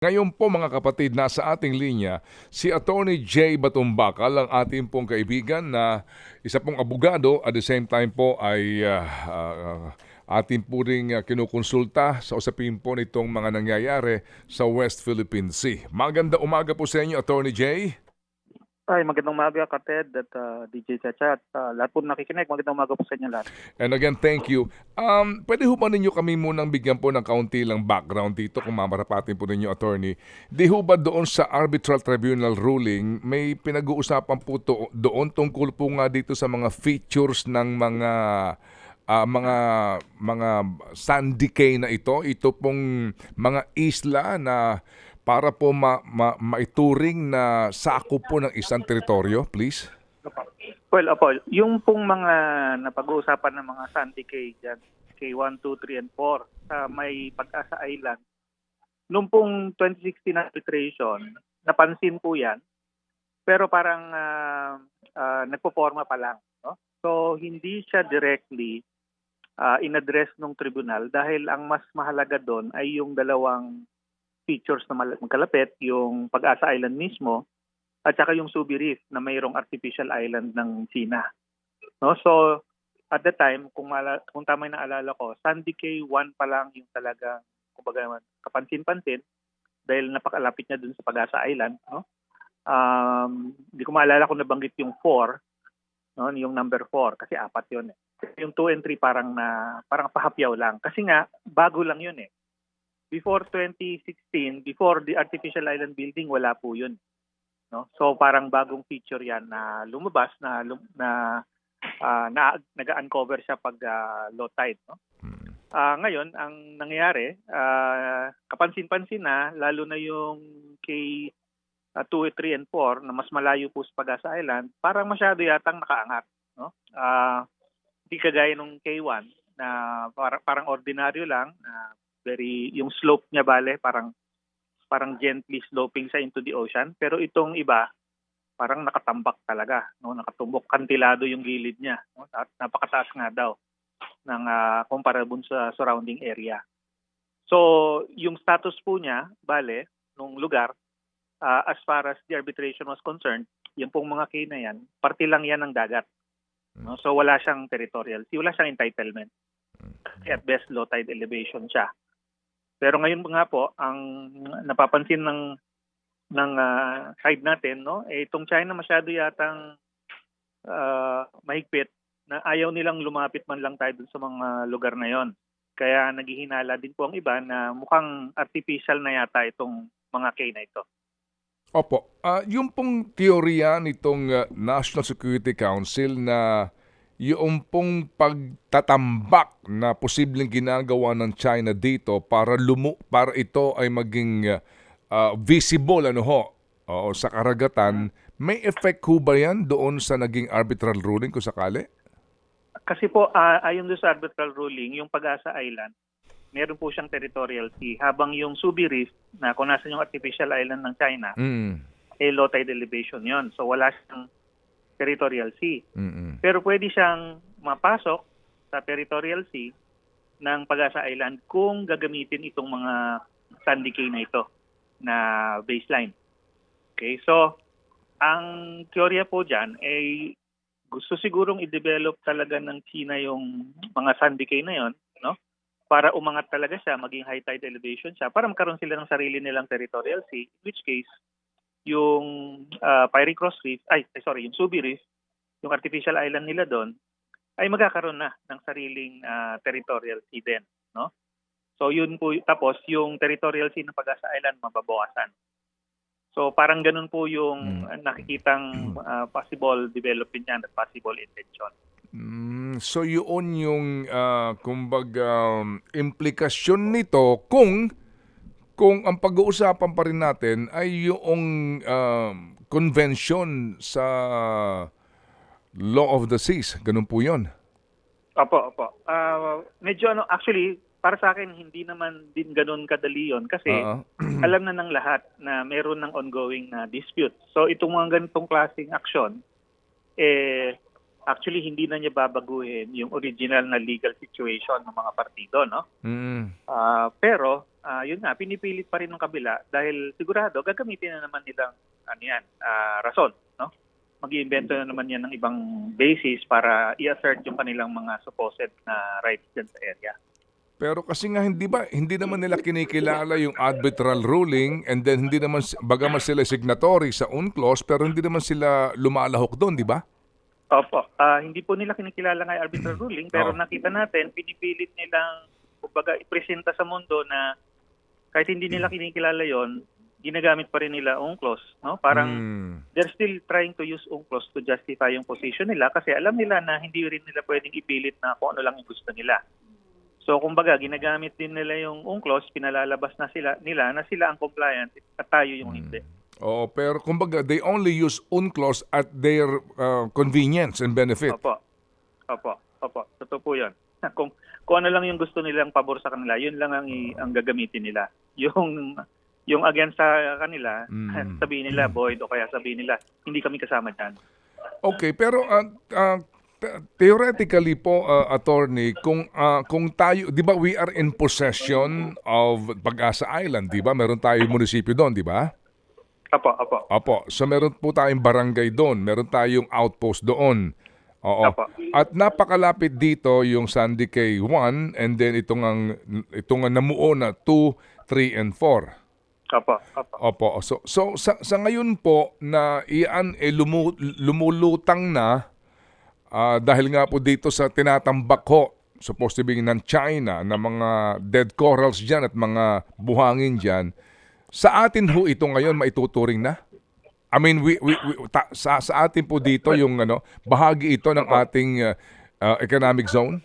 Ngayon po mga kapatid, nasa ating linya si Attorney Jay Batumbakal, ang ating pong kaibigan na isa pong abogado at the same time po ay ah, ah, ating po ring ah, kinukonsulta sa usapin po nitong mga nangyayari sa West Philippine Sea. Maganda umaga po sa inyo, Attorney Jay. Ay, magandang umaga, Kated at uh, DJ Chacha at uh, lahat po nakikinig. Magandang umaga po sa inyo lahat. And again, thank you. Um, pwede ho ba ninyo kami munang bigyan po ng kaunti lang background dito kung mamarapatin po ninyo, attorney. Di ho ba doon sa arbitral tribunal ruling, may pinag-uusapan po to, doon tungkol po nga dito sa mga features ng mga ah, mga mga sandy cay na ito, ito pong mga isla na para po ma, ma, maituring na sakop po ng isang teritoryo, please. Well, Apo, yung pong mga napag-uusapan ng mga Sandy K dyan, K1, 2, 3, and 4 sa may Pag-asa Island, noong pong 2016 arbitration, napansin po yan, pero parang uh, uh, nagpo-forma pa lang. No? So, hindi siya directly uh, in-address ng tribunal dahil ang mas mahalaga doon ay yung dalawang features na magkalapit, yung Pag-asa Island mismo at saka yung Subi Reef na mayroong artificial island ng China. No? So, at the time, kung, mala- kung tama yung naalala ko, Sandy Cay 1 pa lang yung talagang, kumbaga, kapansin-pansin dahil napakalapit niya dun sa Pag-asa Island. No? Um, hindi ko maalala kung nabanggit yung 4, no? yung number 4, kasi apat yun eh. Yung 2 and 3 parang na parang pahapyaw lang. Kasi nga, bago lang yun eh. Before 2016, before the artificial island building, wala po yun. No? So parang bagong feature 'yan na lumabas na na ah, na nag-uncover siya pag ah, low tide, no? Ah, ngayon ang nangyayari, ah, kapansin-pansin na lalo na yung kay 2, 3 and 4 na mas malayo po sa Pag-asa Island, parang masyado yatang nakaangat, no? Ah, di kagaya nung K1 na parang parang ordinaryo lang, na very yung slope niya bale parang parang gently sloping sa into the ocean. Pero itong iba, parang nakatambak talaga. No? Nakatumbok, kantilado yung gilid niya. No? At napakataas nga daw ng uh, comparable sa surrounding area. So, yung status po niya, bale, nung lugar, ah, as far as the arbitration was concerned, yung pong mga kay na yan, parte lang yan ng dagat. No? So, wala siyang territorial. Wala siyang entitlement. At best, low tide elevation siya. Pero ngayon nga po, ang napapansin ng ng ah, side natin, no, eh, itong China masyado yatang ah, mahigpit na ayaw nilang lumapit man lang tayo dun sa mga lugar na yon. Kaya naghihinala din po ang iba na mukhang artificial na yata itong mga K na ito. Opo, Ah, yung pong teorya nitong ah, National Security Council na yung pong pagtatambak na posibleng ginagawa ng China dito para lumu para ito ay maging ah, visible ano ho oo, sa karagatan, may effect ho ba yan doon sa naging arbitral ruling kung sakali? Kasi po, ah, ayon doon sa arbitral ruling, yung Pag-asa Island, meron po siyang territorial sea. Habang yung Subi Reef, na kung nasan yung artificial island ng China, Mm. eh low tide elevation yon So wala siyang territorial sea. Mm. Pero pwede siyang mapasok sa territorial sea ng Pag-asa Island kung gagamitin itong mga sandy cay na ito na baseline. Okay, so ang teorya po dyan ay gusto sigurong i-develop talaga ng China yung mga sandy cay na yon, no? Para umangat talaga siya, maging high tide elevation siya, para magkaroon sila ng sarili nilang territorial sea, in which case, yung uh, Pirate Cross Reef, ay, ay, sorry, yung Subi Reef, yung artificial island nila doon, ay magkakaroon na ng sariling ah, territorial sea din, no? So yun po, tapos yung territorial sea ng Pag-asa Island mababawasan. So parang ganun po yung Mm. ah, nakikitang ah, possible development niyan at possible intention. Mm, so yun yung ah, kumbaga um, implikasyon nito kung kung ang pag-uusapan pa rin natin ay yung um, convention sa law of the seas. Ganun po yun. Opo, opo. Ah, medyo ano, actually, para sa akin, hindi naman din ganun kadali yun kasi Oo. alam na ng lahat na meron ng ongoing na dispute. So itong mga ganitong klaseng aksyon, eh, actually hindi na niya babaguhin yung original na legal situation ng mga partido, no? Mm. Ah, pero ah, yun nga pinipilit pa rin ng kabila dahil sigurado gagamitin na naman nilang ano yan, ah, rason, no? Mag-iimbento na naman yan ng ibang basis para i-assert yung kanilang mga supposed na rights dyan sa area. Pero kasi nga hindi ba hindi naman nila kinikilala yung arbitral ruling and then hindi naman bagaman sila signatory sa UNCLOS pero hindi naman sila lumalahok doon, di ba? Opo, ah, hindi po nila kinikilala nga yung arbitral ruling pero Oo. nakita natin pinipilit nilang kumbaga ipresenta sa mundo na kahit hindi nila kinikilala yon ginagamit pa rin nila UNCLOS, no? Parang Mm. they're still trying to use UNCLOS to justify yung position nila kasi alam nila na hindi rin nila pwedeng ipilit na kung ano lang yung gusto nila. So kumbaga ginagamit din nila yung UNCLOS, pinalalabas na sila nila na sila ang compliant at tayo yung hindi. Oo, pero kumbaga they only use UNCLOS at their uh, convenience and benefit. Opo. Opo. Opo. Totoo po 'yon. Kung kung ano lang yung gusto nilang pabor sa kanila, yun lang ang ang gagamitin nila. Yung yung against sa kanila, Mm. sabihin nila void o kaya sabihin nila hindi kami kasama diyan. Okay, pero uh, uh, theoretically po uh, attorney kung uh, kung tayo 'di ba we are in possession of Pag-asa Island, 'di ba? Meron tayong munisipyo doon, 'di ba? Opo, opo. Opo, so meron po tayong barangay doon, meron tayong outpost doon. Oo. Opo. At napakalapit dito yung Sandy Cay 1 and then itong ang itong ang namuo na 2, 3 and 4. Opo, opo. Opo. So so sa, sa ngayon po na iyan eh, lumu, lumulutang na ah, dahil nga po dito sa tinatambak ho supposed to be ng China na mga dead corals diyan at mga buhangin diyan. Sa atin ho ito ngayon maituturing na? I mean, we, we, we- ta- sa, sa atin po dito yung ano, bahagi ito ng ating uh, uh, economic zone?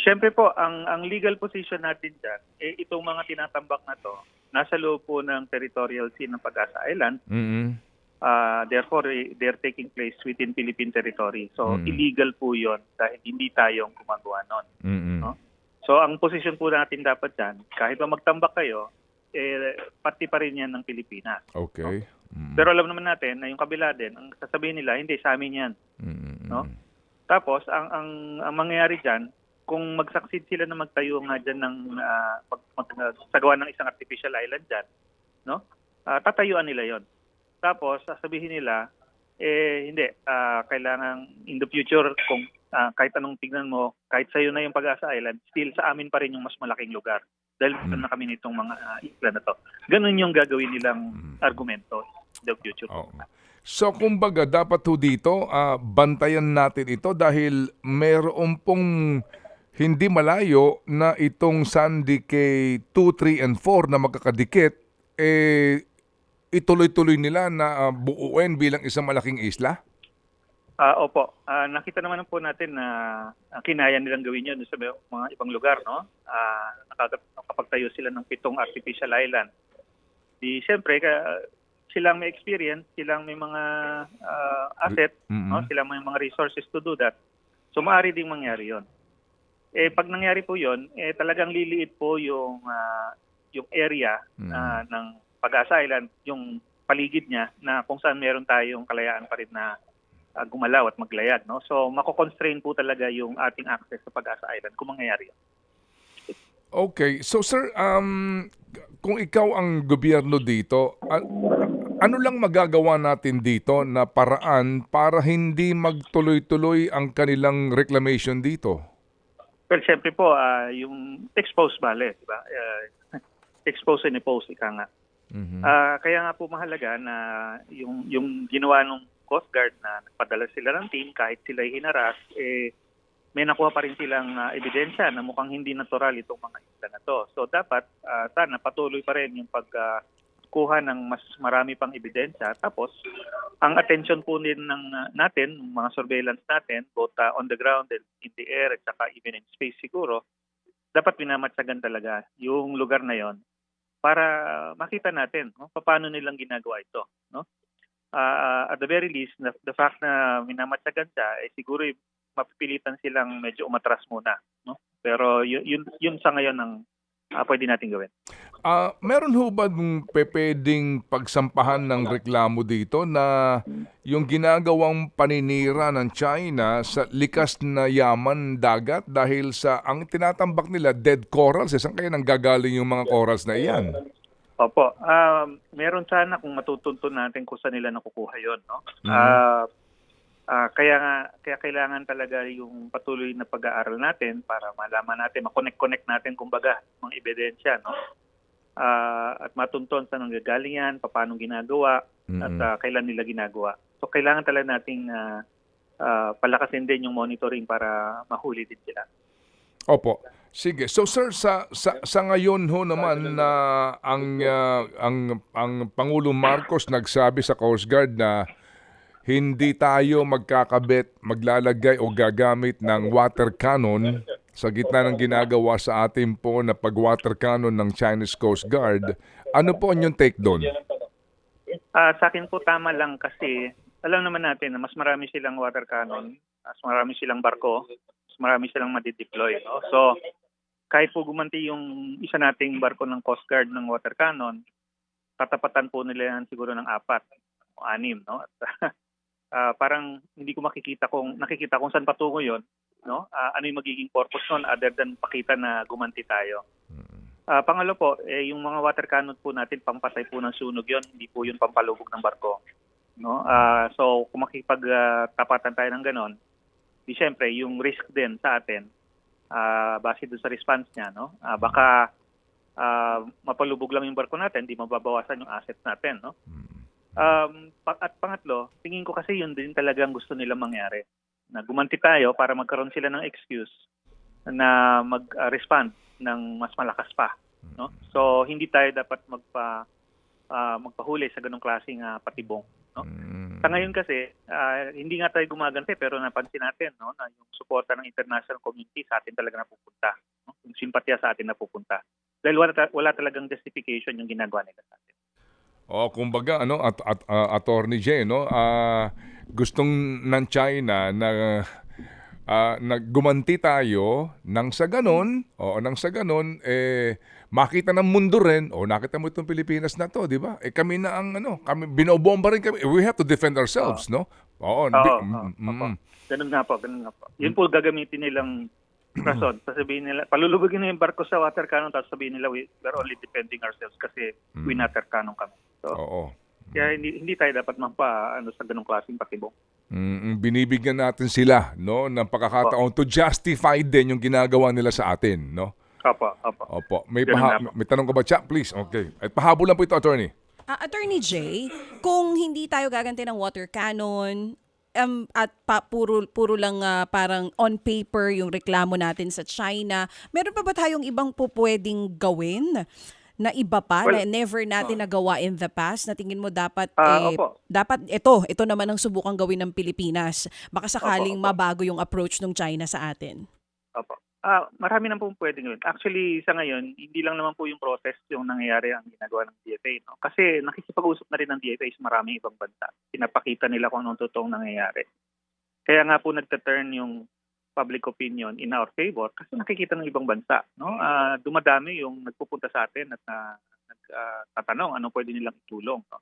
Siyempre po, ang ang legal position natin dyan, eh, itong mga tinatambak na to, nasa loob po ng territorial sea ng Pag-asa Island. mm Ah, therefore, eh, they're taking place within Philippine territory. So, Mm. illegal po yon dahil hindi tayong gumagawa nun. mm No? So, ang position po natin dapat dyan, kahit pa magtambak kayo, eh, pati pa rin yan ng Pilipinas. Okay. Mm. Pero alam naman natin na yung kabila din, ang sasabihin nila, hindi, sa amin yan. Mm-mm. No? Tapos, ang, ang, ang mangyayari dyan, kung mag-succeed sila na magtayo nga dyan ng, mag, mag, sagawa ng isang artificial island dyan, no? Ah, tatayuan nila yon. Tapos, sasabihin nila, eh, hindi, ah, kailangan in the future, kung ah, kahit anong tignan mo, kahit sa'yo na yung Pag-asa Island, still sa amin pa rin yung mas malaking lugar. Dahil meron na kami nitong mga ah, isla na to. Ganun yung gagawin nilang argumento in the future. Oo. So kumbaga dapat ho dito ah, bantayan natin ito dahil meron pong hindi malayo na itong Sandy Cay 2, 3 and 4 na magkakadikit eh ituloy-tuloy nila na ah, buuin bilang isang malaking isla? Ah, opo. Ah, nakita naman po natin na ah, kinaya nilang gawin yun sa mga ibang lugar, no? Nakaka- nakapagtayo sila ng pitong artificial island. Di siyempre ka, silang may experience, silang may mga ah, asset, Mm-mm. no? Silang may mga resources to do that. So maaari ding mangyari 'yon. Eh pag nangyari po 'yon, eh talagang liliit po yung ah, yung area Mm. ah, ng Pag-asa Island, yung paligid niya na kung saan meron tayong kalayaan pa rin na ah, gumalaw at maglayag, no? So mako-constrain po talaga yung ating access sa Pag-asa Island kung mangyayari. yun. Okay. So sir, um, kung ikaw ang gobyerno dito, ano lang magagawa natin dito na paraan para hindi magtuloy-tuloy ang kanilang reclamation dito? Well, siyempre po, ah, yung expose bale, di ba? Ah, expose and oppose, ika nga. Mhm. Ah, kaya nga po mahalaga na yung yung ginawa ng Coast Guard na nagpadala sila ng team kahit sila hinaras eh may nakuha pa rin silang ah, ebidensya na mukhang hindi natural itong mga isla na to. So dapat ah, sana patuloy pa rin yung pagkuha ng mas marami pang ebidensya. Tapos ang attention po din ng ah, natin, mga surveillance natin, both ah, on the ground and in the air at saka even in space siguro, dapat minamatsagan talaga yung lugar na yon para makita natin no, paano nilang ginagawa ito. No? Ah, at the very least, the, the fact na minamatsagan siya, eh, siguro mapipilitan silang medyo umatras muna. No? Pero yun, yun, yun sa ngayon ang ah, pwede natin gawin. Ah, meron ho ba ng pwedeng pagsampahan ng reklamo dito na yung ginagawang paninira ng China sa likas na yaman dagat dahil sa ang tinatambak nila dead corals, eh, kaya nanggagaling yung mga corals na iyan? Opo. Um, meron sana kung matutuntun natin kung saan nila nakukuha yon, no? Mhm. Ah, ah, kaya nga kaya kailangan talaga yung patuloy na pag-aaral natin para malaman natin, makonect-connect natin kumbaga mga ebidensya, no? Ah, at matunton saan nanggagaling yan, paano ginagawa, at Mm-mm. ah, kailan nila ginagawa. So kailangan talaga nating ah, ah, palakasin din yung monitoring para mahuli din sila. Opo. Sige. So sir sa sa, sa ngayon ho naman na ang ah, ang ang Pangulong Marcos nagsabi sa Coast Guard na hindi tayo magkakabit, maglalagay o gagamit ng water cannon sa gitna ng ginagawa sa atin po na pag-water cannon ng Chinese Coast Guard. Ano po ang inyong take doon? Ah, sa akin po tama lang kasi alam naman natin na mas marami silang water cannon, mas marami silang barko, marami silang madideploy. No? So, kahit po gumanti yung isa nating barko ng Coast Guard ng water cannon, tatapatan po nila yan siguro ng apat o anim. No? At, ah, parang hindi ko makikita kung nakikita kung saan patungo yon no Ah, ano yung magiging purpose nun other than pakita na gumanti tayo Ah, pangalo po, eh, yung mga water cannon po natin, pampatay po ng sunog yon hindi po yun pampalubog ng barko. No? Ah, so, kung makipagtapatan tayo ng ganon, di syempre, yung risk din sa atin, ah, base doon sa response niya, no? Ah, baka ah, mapalubog lang yung barko natin, di mababawasan yung assets natin. No? Um, pa- at pangatlo, tingin ko kasi yun din talaga ang gusto nila mangyari. Na gumanti tayo para magkaroon sila ng excuse na mag-respond ng mas malakas pa. No? So hindi tayo dapat magpa ah, magpahuli sa ganong klaseng ah, patibong. No? Mm. Sa ngayon kasi ah, hindi nga tayo gumaganti pero napansin natin no na yung suporta ng international community sa atin talaga napupunta. No? Yung simpatya sa atin napupunta. Dahil wala, wala talagang justification yung ginagawa nila sa atin. O kumbaga ano at, at ah, Attorney J no ah, gustong ng China na ah, na gumanti tayo nang sa ganon o nang sa ganon eh makita ng mundo rin. O nakita mo itong Pilipinas na to di ba? Eh kami na ang ano kami binobomba rin kami. We have to defend ourselves no? Oo hindi- Oo, mm, mm, Ganun nga po, ganun nga po. Yun po gagamitin nilang rason. Sasabihin nila, palulubugin na yung barko sa water cannon tapos sabihin nila, we, we're only defending ourselves kasi we water cannon kami. So, oo. kaya hindi, hindi tayo dapat magpa ano, sa ganung klaseng patibong. Mm, binibigyan natin sila no ng pagkakataon to justify din yung ginagawa nila sa atin no Opo, opo. Opo. May, paha- may tanong ka ba, Cha? Please. Okay. At pahabol lang po ito, attorney. Ah, Attorney J, kung hindi tayo gaganti ng water cannon, um, at pa, puro, puro lang ah, parang on paper yung reklamo natin sa China, meron pa ba tayong ibang po pwedeng gawin na iba pa Well, na never natin nagawa in the past na tingin mo dapat Ah, eh, opo. dapat ito ito naman ang subukang gawin ng Pilipinas baka sakaling Opo, opo. mabago yung approach ng China sa atin Opo. Ah, marami na pong pwedeng gawin. Actually, sa ngayon, hindi lang naman po yung process yung nangyayari ang ginagawa ng DFA. No? Kasi nakikipag-usap na rin ng DFA sa maraming ibang bansa. Pinapakita nila kung anong totoong nangyayari. Kaya nga po nagta-turn yung public opinion in our favor kasi nakikita ng ibang bansa. No? Ah, dumadami yung nagpupunta sa atin at na, nagtatanong anong pwede nilang itulong. No?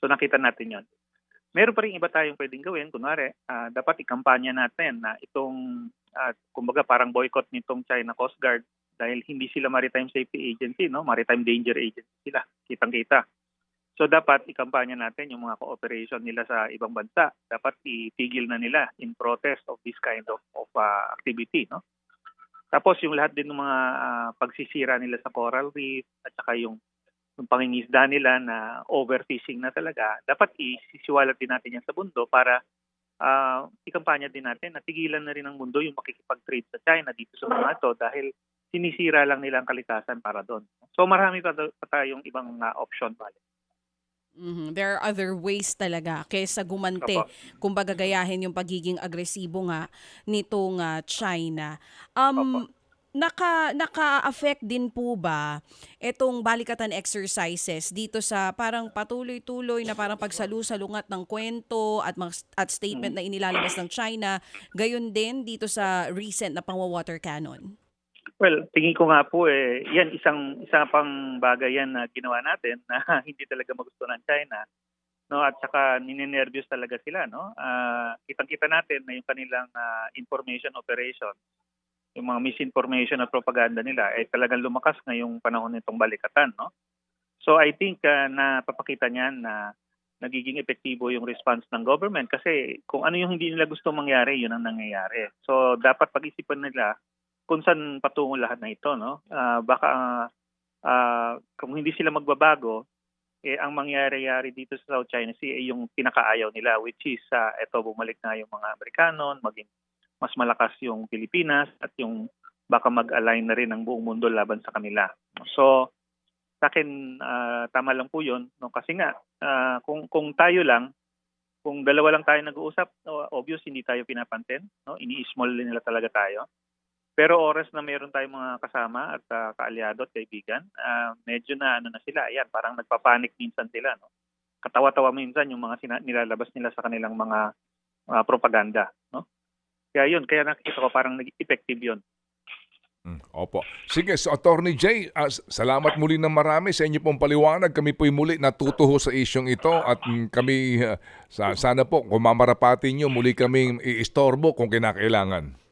So nakita natin yon. Meron pa rin iba tayong pwedeng gawin. Kunwari, ah, dapat ikampanya natin na itong at kumbaga parang boycott nitong China Coast Guard dahil hindi sila maritime safety agency, no? Maritime danger agency sila, kitang-kita. So dapat ikampanya natin yung mga cooperation nila sa ibang bansa. Dapat itigil na nila in protest of this kind of of uh, activity, no? Tapos yung lahat din ng mga ah, pagsisira nila sa coral reef at saka yung yung pangingisda nila na overfishing na talaga, dapat isisiwalat din natin yan sa mundo para ah ikampanya din natin na tigilan na rin ng mundo yung makikipag-trade sa China dito sa mga to dahil sinisira lang nila ang kalikasan para doon. So marami pa, pa tayong ibang ah, option bale. Mhm. There are other ways talaga kaysa gumante Opo. kung gagayahin yung pagiging agresibo nga nitong ah, China. Um, naka naka-affect din po ba itong balikatan exercises dito sa parang patuloy-tuloy na parang pagsalu-salungat ng kwento at mga, at statement na inilalabas ng China gayon din dito sa recent na pangwa-water cannon? Well, tingin ko nga po eh, yan isang isa pang bagay yan na ginawa natin na hindi talaga magusto ng China. No, at saka ninenervyos talaga sila, no? Ah, kitang-kita natin na yung kanilang ah, information operation, yung mga misinformation at propaganda nila ay talagang lumakas ngayong panahon nitong balikatan, no? So I think ah, na papakita niyan na nagiging epektibo yung response ng government kasi kung ano yung hindi nila gusto mangyari, yun ang nangyayari. So dapat pag-isipan nila kung saan patungo lahat na ito, no? Ah, baka ah, kung hindi sila magbabago, eh ang mangyayari dito sa South China Sea ay yung pinakaayaw nila which is ah, eto bumalik na yung mga Amerikano, maging mas malakas yung Pilipinas at yung baka mag-align na rin ang buong mundo laban sa kanila. So sa akin ah, tama lang po 'yon, no? Kasi nga ah, kung kung tayo lang kung dalawa lang tayo nag-uusap, obvious hindi tayo pinapansin, no? Ini-small nila talaga tayo. Pero oras na mayroon tayong mga kasama at ah, kaalyado at kaibigan, ah, medyo na ano na sila, ayan, parang nagpapanik minsan sila, no. Katawa-tawa minsan yung mga sina- nilalabas nila sa kanilang mga ah, propaganda, no. Kaya yun, kaya nakikita ko parang nag effective yun. Mm, Opo. Sige, so Attorney Jay, s- salamat muli ng marami sa inyo pong paliwanag. Kami po'y muli natutuho sa isyong ito at mm, kami, ah, sa, sana po, kung mamarapati nyo, muli kaming iistorbo kung kinakailangan.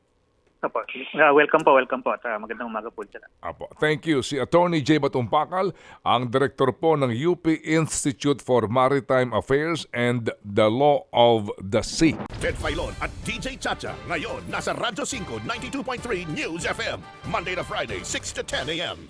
Opo. Ah, welcome po, welcome po. At ah, magandang umaga po dyan. Apo. Thank you. Si Attorney Jay Batumpakal, ang direktor po ng UP Institute for Maritime Affairs and the Law of the Sea. Ted Filon at DJ Chacha. Ngayon, nasa Radyo 5, 92.3 News FM. Monday to Friday, 6 to 10 a.m.